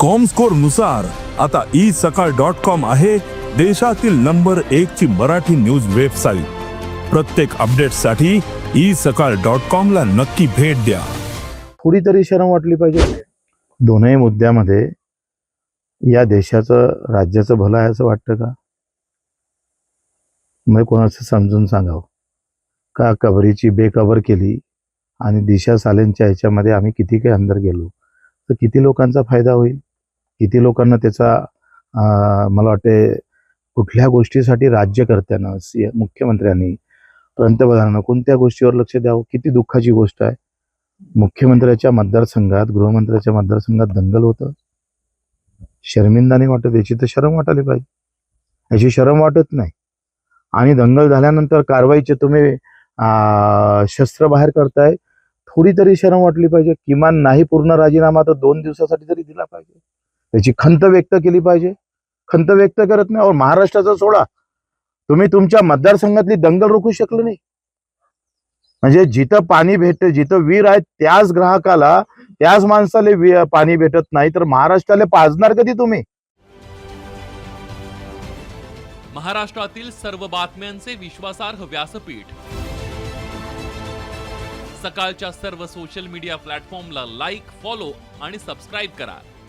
कॉमस्कोरनुसार आता ई सकाळ dot com आहे देशातील नंबर एक ची मराठी न्यूज वेबसाईट प्रत्येक अपडेटसाठी ई सकाळ डॉट कॉम ला नक्की भेट द्या. थोडी तरी शरम वाटली पाहिजे. दोनही मुद्द्यामध्ये या देशाचं राज्याचं भलं आहे असं वाटतं का? मग कोणाचं समजून सांगावं? का कबरीची बेकबर केली आणि दिशा सालेंच्या ह्याच्यामध्ये आम्ही किती काही अंदर गेलो? तर किती लोकांचा फायदा होईल? किती लोकांना त्याचा अं, मला वाटते कुठल्या गोष्टीसाठी राज्यकर्त्यानं सी मुख्यमंत्र्यांनी पंतप्रधानांना कोणत्या गोष्टीवर लक्ष द्यावं? किती दुःखाची गोष्ट आहे. मुख्यमंत्र्याच्या मतदारसंघात गृहमंत्र्याच्या मतदारसंघात दंगल होतं. शर्मिंदाने वाटत याची तर शरम वाटायला पाहिजे. याची शरम वाटत नाही. आणि दंगल झाल्यानंतर कारवाईचे तुम्ही शस्त्र बाहेर करताय थोडी तरी शरम वाटली पाहिजे. किमान नाही पूर्ण राजीनामा तर दोन दिवसासाठी तरी दिला पाहिजे. त्याची खंत व्यक्त केली पाहिजे. खंत व्यक्त करत नाही और महाराष्ट्राचा सोडा तुम्ही तुमच्या मतदारसंघातली दंगल रोखू शकले नाही. म्हणजे जिथं पाणी भेटते जिथं वीर आहे त्याच ग्राहकाला त्याच माणसाला पाणी भेटत नाही तर महाराष्ट्राला पाजणार कधी तुम्ही? महाराष्ट्रातील सर्व बातम्यांचे विश्वासार्ह व्यासपीठ. सकाळच्या सर्व सोशल मीडिया प्लॅटफॉर्मला लाईक फॉलो आणि सबस्क्राईब करा.